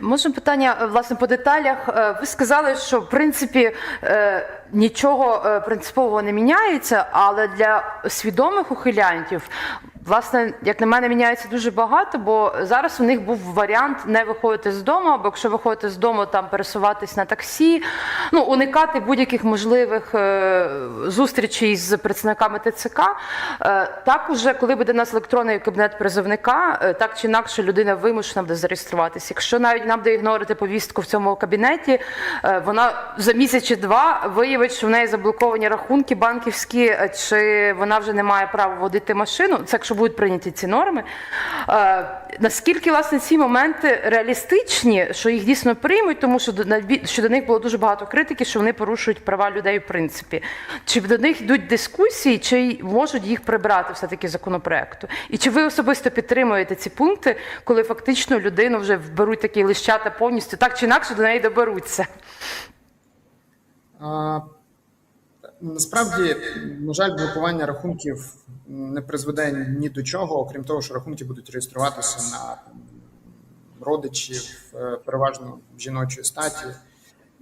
Можна питання е, власне по деталях. Е, Ви сказали, що в принципі е, нічого принципового не міняється, але для свідомих ухилянтів, власне, як на мене, міняється дуже багато, бо зараз у них був варіант не виходити з дому, або якщо виходити з дому, там пересуватись на таксі, ну уникати будь-яких можливих е, зустрічей з представниками ТЦК. Е, Так, уже коли буде у нас електронний кабінет призовника, е, так чи інакше людина вимушена буде зареєструватися. Якщо навіть нам буде ігнорити повістку в цьому кабінеті, вона за місяць чи два виявить, що в неї заблоковані рахунки банківські, чи вона вже не має права водити машину. Це якщо будуть прийняті ці норми. Наскільки власне ці моменти реалістичні, що їх дійсно приймуть, тому що до них було дуже багато критики, що вони порушують права людей в принципі. Чи до них йдуть дискусії, чи можуть їх прибрати все таки з законопроекту? І чи ви особисто підтримуєте ці пункти, коли фактично людину вже вберуть такі лищата повністю, так чи інакше до неї доберуться? Насправді, на жаль, блокування рахунків не призведе ні до чого, окрім того, що рахунки будуть реєструватися на родичів, е, переважно жіночої статі.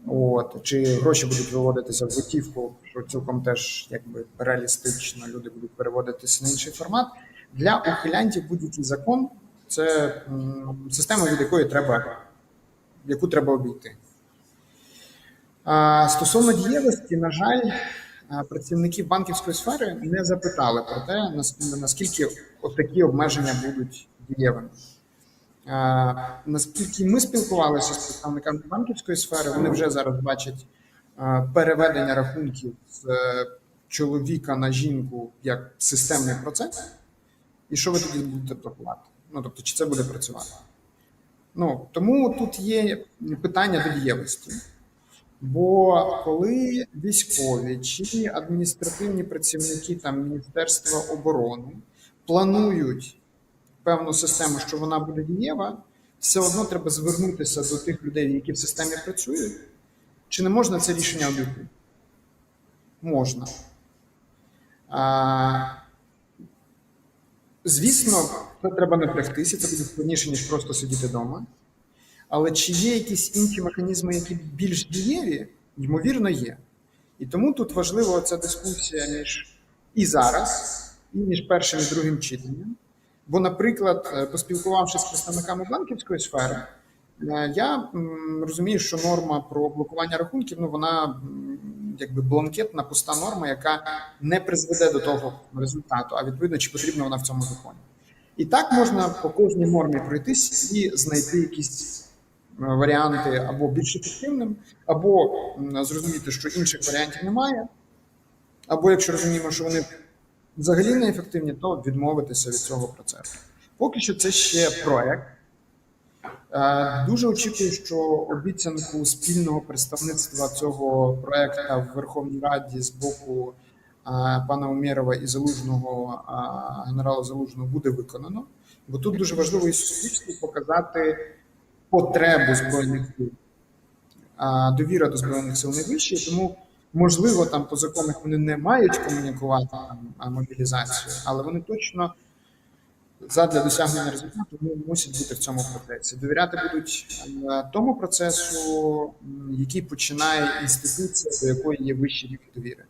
От чи гроші будуть виводитися в готівку, що цілком теж якби реалістично люди будуть переводитися на інший формат. Для ухилянтів будь-який закон це система, від якої треба, яку треба обійти. А, Стосовно дієвості, на жаль, працівники банківської сфери не запитали про те, нас- наскільки такі обмеження будуть дієвими. Наскільки ми спілкувалися з представниками банківської сфери, вони вже зараз бачать переведення рахунків з е, чоловіка на жінку як системний процес. І що ви тоді будете блокувати? Ну тобто, чи це буде працювати? Ну тому тут є питання до дієвості. Бо коли військові чи адміністративні працівники там Міністерства оборони планують певну систему, що вона буде дієва, все одно треба звернутися до тих людей, які в системі працюють. Чи не можна це рішення обійти? Можна. А, звісно, це треба напрягтися, це буде складніше, ніж просто сидіти вдома. Але чи є якісь інші механізми, які більш дієві? Ймовірно, є. І тому тут важлива ця дискусія між і зараз, і між першим і другим читанням. Бо, наприклад, е, поспілкувавшись з представниками банківської сфери, е, я розумію, що норма про блокування рахунків, ну вона якби бланкетна, пуста норма, яка не призведе до того результату, а відповідно, чи потрібна вона в цьому законі. І так можна по кожній нормі пройтись і знайти якісь варіанти або більш ефективним, або зрозуміти, що інших варіантів немає, або якщо розуміємо, що вони взагалі не ефективні, то відмовитися від цього процесу. Поки що це ще проект. Е, Дуже очікую, що обіцянку спільного представництва цього проекту в Верховній Раді з боку е, пана Умєрова і Залужного, е, генерала Залужного, буде виконано. Бо тут дуже важливо і суспільству показати потребу збройних сил. А, Довіра до збройних сил найвища, тому можливо там по законах вони не мають комунікувати там мобілізацію, але вони точно задля досягнення результату вони мусять бути в цьому процесі. Довіряти будуть е, тому процесу, який починає інституція, до якої є вищий рівень довіри.